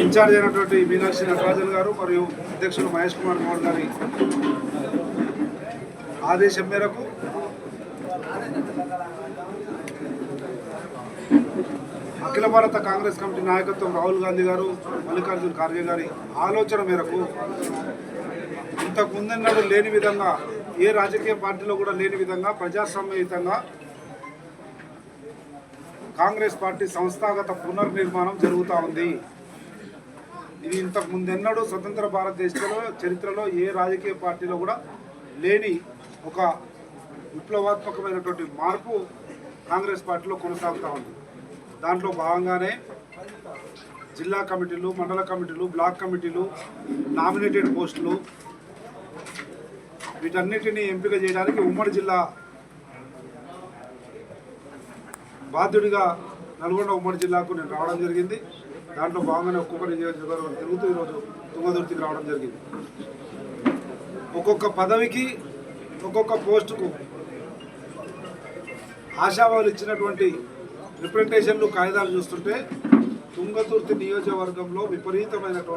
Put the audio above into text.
Incharge అయినటువంటి మీనాక్షి నటరాజన్ గారు మరియు అధ్యక్షులు మహేష్ కుమార్ గౌడ్ గారి ఆదేశం మేరకు అఖిల భారత కాంగ్రెస్ కమిటీ నాయకత్వం రాహుల్ గాంధీ గారు మల్లికార్జున ఖార్గే గారి ఆలోచన మేరకు ఇంతకు ముందన్నది లేని విధంగా ఏ రాజకీయ పార్టీలో కూడా లేని విధంగా ప్రజాస్వామ్యయుతంగా కాంగ్రెస్ పార్టీ సంస్థాగత పునర్నిర్మాణం జరుగుతూ ఉంది. ఇది ఇంతకు ముందెన్నడూ స్వతంత్ర భారతదేశంలో చరిత్రలో ఏ రాజకీయ పార్టీలో కూడా లేని ఒక విప్లవాత్మకమైనటువంటి మార్పు కాంగ్రెస్ పార్టీలో కొనసాగుతూ ఉంది. దాంట్లో భాగంగానే జిల్లా కమిటీలు మండల కమిటీలు బ్లాక్ కమిటీలు నామినేటెడ్ పోస్టులు వీటన్నిటిని ఎంపిక చేయడానికి ఉమ్మడి జిల్లా బాధ్యుడిగా నల్గొండ ఉమ్మడి జిల్లాకు నేను రావడం జరిగింది. దాంట్లో భాగంగానే ఒక్కొక్క నియోజకవర్గం తిరుగుతూ ఈరోజు తుంగదుర్తికి రావడం జరిగింది. ఒక్కొక్క పదవికి ఒక్కొక్క పోస్టుకు ఆశావాలు ఇచ్చినటువంటి రిప్రజెంటేషన్లు కాగితాలు చూస్తుంటే తుంగతుర్తి నియోజకవర్గంలో విపరీతమైనటువంటి